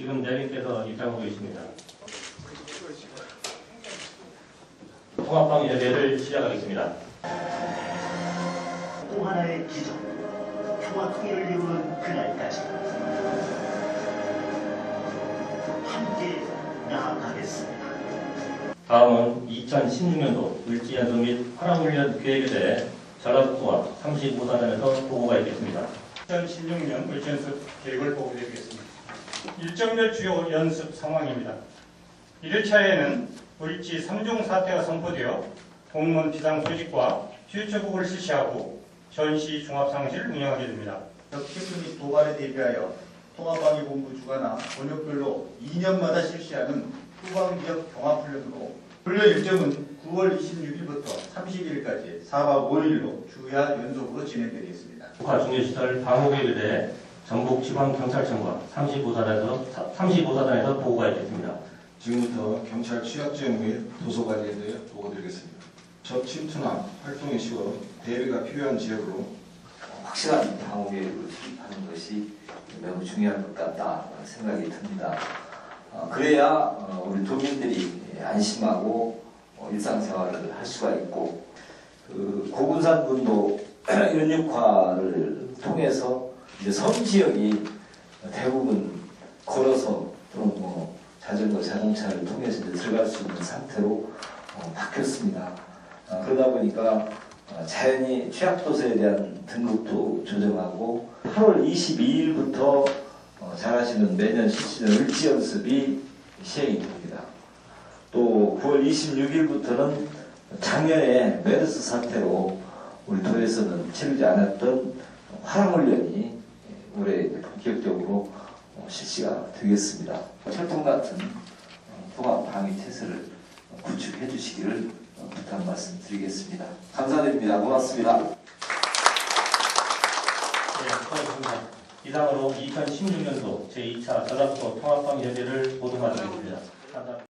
지금 대리께서 입장하고 있습니다. 통합방위협의를 시작하겠습니다. 또 하나의 기적, 평화 통일을 이루는 그날까지 함께 나아가겠습니다. 다음은 2016년도 을지연소 및 화랑훈련 계획에 대해 전라북도와 35사단에서 보고가 있겠습니다. 2016년 을지연습 계획을 보고드리겠습니다. 일정별 주요 연습 상황입니다. 1일차에는 을지 3종 사태가 선포되어 공무원 비상 소집과 퓨처북을 실시하고 전시 종합상실을 운영하게 됩니다. 혁신 및 도발에 대비하여 통합방위본부 주관하 권역별로 2년마다 실시하는 후방지역 경합훈련으로 훈련 일정은 9월 26일부터 30일까지 4박 5일로 주야 연속으로 진행되겠습니다. 북한 중요시설 방호 계획에 대해 전북지방경찰청과 35사단에서 35사단에서 보고가 있겠습니다. 지금부터 경찰 취약 지역 및 도서 관리에 대해 보고드리겠습니다. 적 침투나 활동의 시고 대비가 필요한 지역으로 확실한 방어 계획을 수립하는 것이 매우 중요할 것 같다 생각이 듭니다. 어, 그래야 어, 우리 도민들이 안심하고 어, 일상생활을 할 수가 있고 그 고군산군도 연육화를 통해서 이제 섬 지역이 대부분 걸어서 또는 뭐 자전거, 자동차를 통해서 이제 들어갈 수 있는 상태로 어, 바뀌었습니다. 어, 그러다 보니까 어, 자연히 취약도서에 대한 등급도 조정하고 8월 22일부터 어, 잘 아시는 매년 실시는 을지 연습이 시행이 됩니다. 또 9월 26일부터는 작년에 메르스 사태로 우리 도에서는 치르지 않았던 화랑훈련이 올해 본격적으로 어, 실시가 되겠습니다. 철통 같은 어, 통합 방위 태세를 구축해 주시기를 어, 부탁 말씀드리겠습니다. 감사드립니다. 고맙습니다. 네, 수고하셨습니다. 이상으로 2016년도 제2차 전라북도 통합방위협의를 보도하겠습니다.